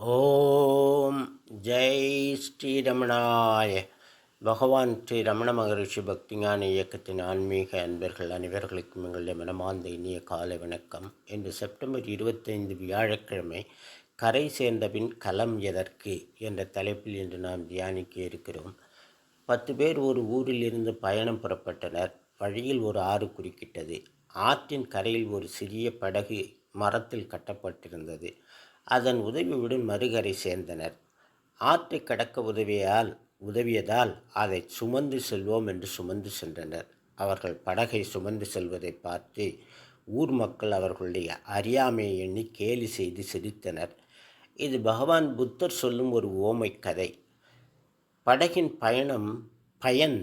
ஓம் ஜெய் ஸ்ரீரமணாய. பகவான் ஸ்ரீ ரமண மகரிஷி பக்திஞான இயக்கத்தின் ஆன்மீக அன்பர்கள் அனைவர்களுக்கும் எங்களுடைய மனமார்ந்த இனிய காலை வணக்கம். இன்று செப்டம்பர் இருபத்தைந்து வியாழக்கிழமை கரை சேர்ந்தபின் களம் எதற்கு என்ற தலைப்பில் இன்று நாம் தியானிக்க இருக்கிறோம். பத்து பேர் ஒரு ஊரிலிருந்து பயணம் புறப்பட்டனர். வழியில் ஒரு ஆறு குறுக்கிட்டது. ஆற்றின் கரையில் ஒரு சிறிய படகு மரத்தில் கட்டப்பட்டிருந்தது. அதன் உதவியுடன் மறுகரை சேர்ந்தனர். ஆற்றை கடக்க உதவியால் உதவியதால் அதை சுமந்து செல்வோம் என்று சுமந்து சென்றனர். அவர்கள் படகை சுமந்து செல்வதை பார்த்து ஊர் மக்கள் அவர்களுடைய அறியாமையை எண்ணி கேலி செய்து சிரித்தனர். இது பகவான் புத்தர் சொல்லும் ஒரு ஓமை கதை. படகின் பயணம் பயன்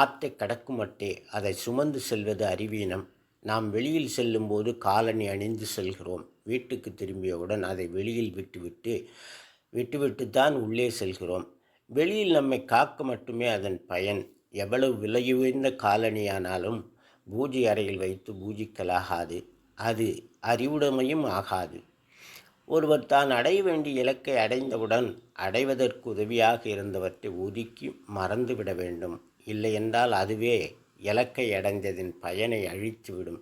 ஆற்றை கடக்குமட்டே அதை சுமந்து செல்வது அறிவீனம். நாம் வெளியில் செல்லும்போது காலணி அணிந்து செல்கிறோம். வீட்டுக்கு திரும்பியவுடன் அதை வெளியில் விட்டுவிட்டு விட்டுவிட்டு தான் உள்ளே செல்கிறோம். வெளியில் நம்மை காக்க மட்டுமே அதன் பயன். எவ்வளவு விலையுயர்ந்த காலணியானாலும் பூஜை அறையில் வைத்து பூஜிக்கலாகாது. அது அறிவுடைமையும் ஆகாது. ஒருவர் தான் அடைய வேண்டிய இலக்கை அடைந்தவுடன் அடைவதற்கு உதவியாக இருந்தவற்றை ஒதுக்கி மறந்துவிட வேண்டும். இல்லையென்றால் அதுவே இலக்கை அடைந்ததின் பயனை அழித்துவிடும்.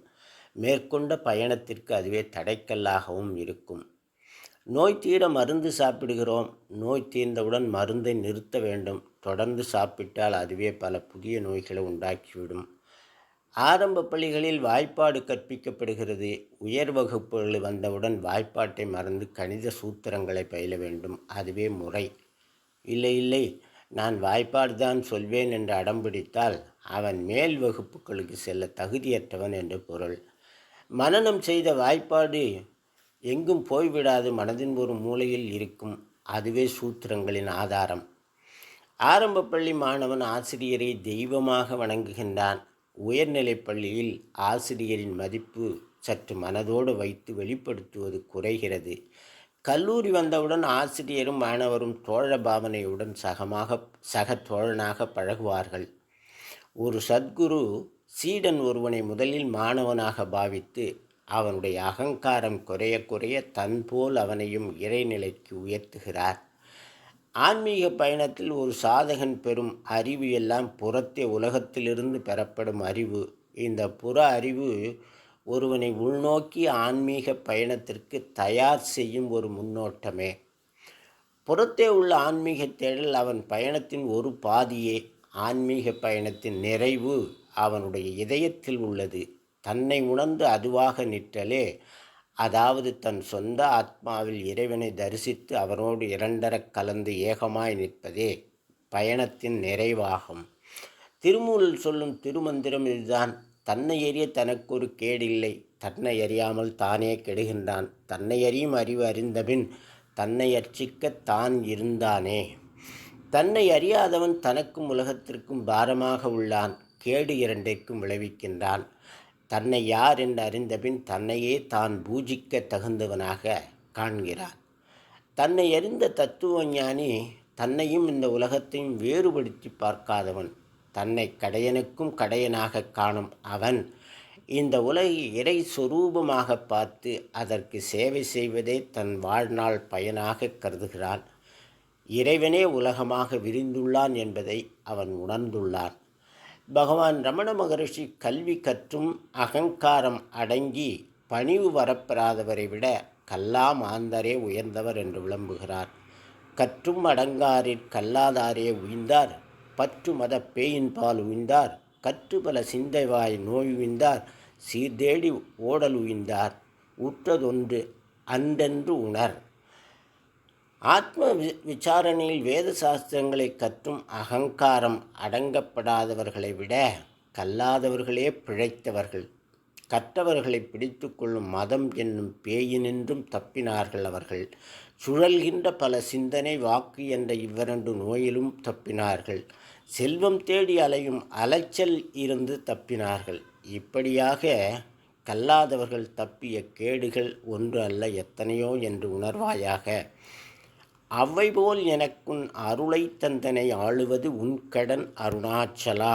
மேற்கொண்ட பயணத்திற்கு அதுவே தடைக்கல்லாகவும் இருக்கும். நோய் தீர மருந்து சாப்பிடுகிறோம். நோய் தீர்ந்தவுடன் மருந்தை நிறுத்த வேண்டும். தொடர்ந்து சாப்பிட்டால் அதுவே பல புதிய நோய்களை உண்டாக்கிவிடும். ஆரம்ப பள்ளிகளில் வாய்ப்பாடு கற்பிக்கப்படுகிறது. உயர் வகுப்புகள் வந்தவுடன் வாய்ப்பாட்டை மறந்து கணித சூத்திரங்களை பயில வேண்டும். அதுவே முறை. இல்லை இல்லை. நான் வாய்ப்பாடு தான் சொல்வேன் என்று அடம்பிடித்தால் அவன் மேல் வகுப்புகளுக்கு செல்ல தகுதியற்றவன் என்று பொருள். மனநம் செய்த வாய்ப்பாடு எங்கும் போய்விடாது மனதின் ஒரு மூலையில் இருக்கும். அதுவே சூத்திரங்களின் ஆதாரம். ஆரம்ப பள்ளி மாணவன் ஆசிரியரை தெய்வமாக வணங்குகின்றான். உயர்நிலைப் பள்ளியில் ஆசிரியரின் மதிப்பு சற்று மனதோடு வைத்து வெளிப்படுத்துவது குறைகிறது. கல்லூரி வந்தவுடன் ஆசிரியரும் மாணவரும் தோழ பாவனையுடன் சகமாக சக தோழனாக பழகுவார்கள். ஒரு சத்குரு சீடன் ஒருவனை முதலில் மாணவனாக பாவித்து அவனுடைய அகங்காரம் குறைய குறைய தன் போல் அவனையும் இறைநிலைக்கு உயர்த்துகிறார். ஆன்மீக பயணத்தில் ஒரு சாதகன் பெறும் அறிவு எல்லாம் புறத்தே உலகத்திலிருந்து பெறப்படும் அறிவு. இந்த புற அறிவு ஒருவனை உள்நோக்கி ஆன்மீக பயணத்திற்கு தயார் செய்யும் ஒரு முன்னோட்டமே. புறத்தே உள்ள ஆன்மீக தேடல் அவன் பயணத்தின் ஒரு பாதியே. ஆன்மீக பயணத்தின் நிறைவு அவனுடைய இதயத்தில் உள்ளது. தன்னை உணர்ந்து அதுவாக நிற்றலே. அதாவது தன் சொந்த ஆத்மாவில் இறைவனை தரிசித்து அவனோடு இரண்டரக் கலந்து ஏகமாய் நிற்பதே பயணத்தின் நிறைவாகும். திருமூலில் சொல்லும் திருமந்திரம் இதுதான். தன்னை எறிய தனக்கு ஒரு கேடில்லை. தன்னை அறியாமல் தானே கெடுகின்றான். தன்னை அறியும் அறிவு அறிந்தபின் தன்னை அர்ச்சிக்க தான் இருந்தானே. தன்னை அறியாதவன் தனக்கும் உலகத்திற்கும் பாரமாக உள்ளான். கேடு இரண்டிற்கும் விளைவிக்கின்றான். தன்னை யார் என்று அறிந்தபின் தன்னையே தான் பூஜிக்க தகுந்தவனாக காண்கிறான். தன்னை அறிந்த தத்துவ ஞானி தன்னையும் இந்த உலகத்தையும் வேறுபடுத்தி பார்க்காதவன். தன்னை கடையனுக்கும் கடையனாக காணும் அவன். இந்த உலகை இறை சுரூபமாக பார்த்து அதற்கு சேவை செய்வதே தன் வாழ்நாள் பயனாக கருதுகிறான். இறைவனே உலகமாக விரிந்துள்ளான் என்பதை அவன் உணர்ந்துள்ளான். பகவான் ரமண மகரிஷி கல்வி கற்றும் அகங்காரம் அடங்கி பணிவு வரப்பெறாதவரை விட கல்லா மாந்தரே உயர்ந்தவர் என்று விளம்புகிறார். கற்றும் அடங்காரிற் கல்லாதாரே உயிர்ந்தார். பற்று மத பேயின்பால் உயிர்ந்தார் கற்று பல சிந்தைவாய் நோய் உயிர்ந்தார் சீர்தேடி ஓடல் உயிர்ந்தார் உற்றதொன்று அன்றென்று உணர். ஆத்ம விசாரணையில் வேத சாஸ்திரங்களை கற்றும் அகங்காரம் அடங்கப்படாதவர்களை விட கல்லாதவர்களே பிழைத்தவர்கள். கற்றவர்களை பிடித்து கொள்ளும் மதம் என்னும் பேயினின்றும் தப்பினார்கள் அவர்கள். சுழல்கின்ற பல சிந்தனை வாக்கு என்ற இவ்விரண்டு நோயிலும் தப்பினார்கள். செல்வம் தேடி அலையும் அலைச்சல் இருந்து தப்பினார்கள். இப்படியாக கல்லாதவர்கள் தப்பிய கேடுகள் ஒன்று அல்ல எத்தனையோ என்று உணர்வாயாக. அவை போல் எனக்குன் அருளை தந்தனை ஆளுவது உன் கடன் அருணாச்சலா.